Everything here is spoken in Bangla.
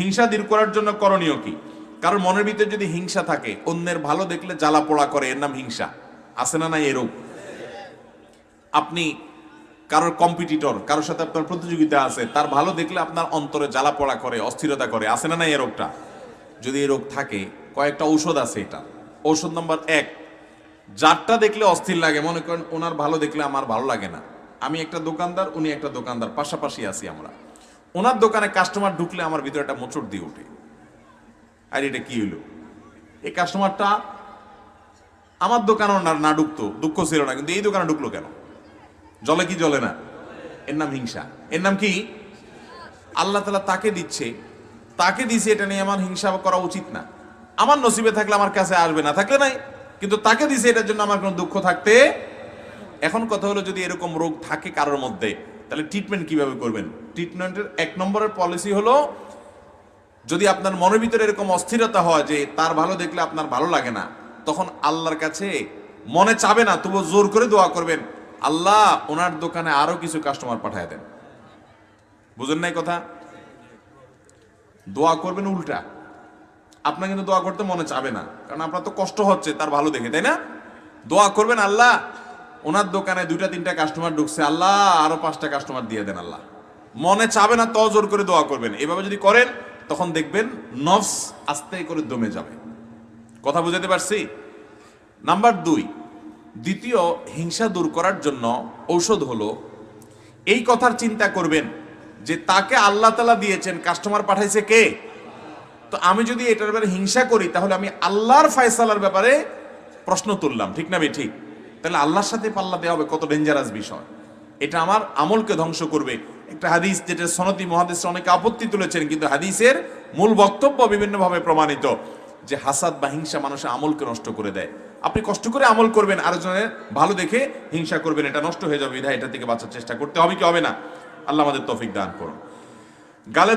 হিংসা দূর করার জন্য করণীয় কি? কারণ মনের ভিতরে যদি হিংসা থাকে, অন্যের ভালো দেখলে জ্বালা পোড়া করে, এর নাম হিংসা। আছে না নাই এরূপ? আপনি কারোর কম্পিটিটর কারোর সাথে আপনার প্রতিযোগিতা আছে, তার ভালো দেখলে আপনার অন্তরে জ্বালা পোড়া করে, অস্থিরতা করে। আছে না না এ রোগটা? যদি এই রোগ থাকে, কয়েকটা ঔষধ আছে এটা। ঔষধ নাম্বার এক, যারটা দেখলে অস্থির লাগে, মনে করেন ওনার ভালো দেখলে আমার ভালো লাগে না। আমি একটা দোকানদার, উনি একটা দোকানদার, পাশাপাশি আছি আমরা। ওনার দোকানে কাস্টমার ঢুকলে আমার ভিতরে একটা মোচড় দিয়ে ওঠে। আর এটা কি হলো এই কাস্টমারটা আমার দোকানও না না ঢুকতো, দুঃখ ছিল না, কিন্তু এই দোকানে ঢুকলো কেন? জলে কি জলে না? এর নাম হিংসা। এর নাম কি? আল্লাহ তালা তাকে দিচ্ছে। তাকে দিছে, এটা নিয়ে আমার হিংসা করা উচিত না। আমার নসিবে থাকলে আমার কাছে আসবে না, থাকলে নাই। কিন্তু তাকে দিছে, এটার জন্য আমার কোনো দুঃখ থাকতে, এখন কথা হলো যদি এরকম রোগ থাকে কারোর মধ্যে তাহলে ট্রিটমেন্ট কীভাবে করবেন? ট্রিটমেন্টের এক নম্বরের পলিসি হলো, যদি আপনার মনের ভিতরে এরকম অস্থিরতা হয় যে তার ভালো দেখলে আপনার ভালো লাগে না, তখন আল্লাহর কাছে মনে চাবে না তবু জোর করে দোয়া করবেন, আল্লাহ, ওনার দোকানে আরও কিছু কাস্টমার পাঠায় দেন। বুঝেন নাই কথা? দোয়া করবেন উল্টা। আপনার কিন্তু দোয়া করতে মনে চাবে না, কারণ আপনার তো কষ্ট হচ্ছে তার ভালো দেখে, তাই না? দোয়া করবেন, আল্লাহ ওনার দোকানে দুইটা, তিনটা কাস্টমার ঢুকছে, আল্লাহ, আরও পাঁচটা কাস্টমার দিয়ে দেন আল্লাহ। মনে চাবে না তো জোর করে দোয়া করবেন। এভাবে যদি করেন, তখন দেখবেন নফস আস্তে করে দমে যাবে। কথা বুঝাতে পারছি? নাম্বার দুই, দ্বিতীয়, হিংসা দূর করার জন্য ঔষধ হলো, এই কথার চিন্তা করবেন যে তাকে আল্লাহ তালা দিয়েছেন কাস্টমার পাঠাইছে কে? তো আমি যদি এটার ব্যাপারে হিংসা করি, তাহলে আমি আল্লাহর ফয়সালার ব্যাপারে প্রশ্ন তুললাম, ঠিক না বে ঠিক। তাহলে আল্লাহর সাথে পাল্লা দেওয়া হবে, কত ডেঞ্জারাস বিষয়। এটা আমার আমলকে ধ্বংস করবে। একটা হাদিস যেটা সনতি মহাদেশে অনেকে আপত্তি তুলেছেন, কিন্তু হাদিসের মূল বক্তব্য বিভিন্নভাবে প্রমাণিত, যে হাসাদ বা হিংসা মানুষের আমলকে নষ্ট করে দেয়। আপনি কষ্ট করে আমল করবেন, আরেকজনের ভালো দেখে হিংসা করবেন, এটা নষ্ট হয়ে যাবে, বিধায় এটা থেকে বাঁচার চেষ্টা করতে হবে কি হবে না? আল্লাহ আমাদের তফিক দান করুন। গালে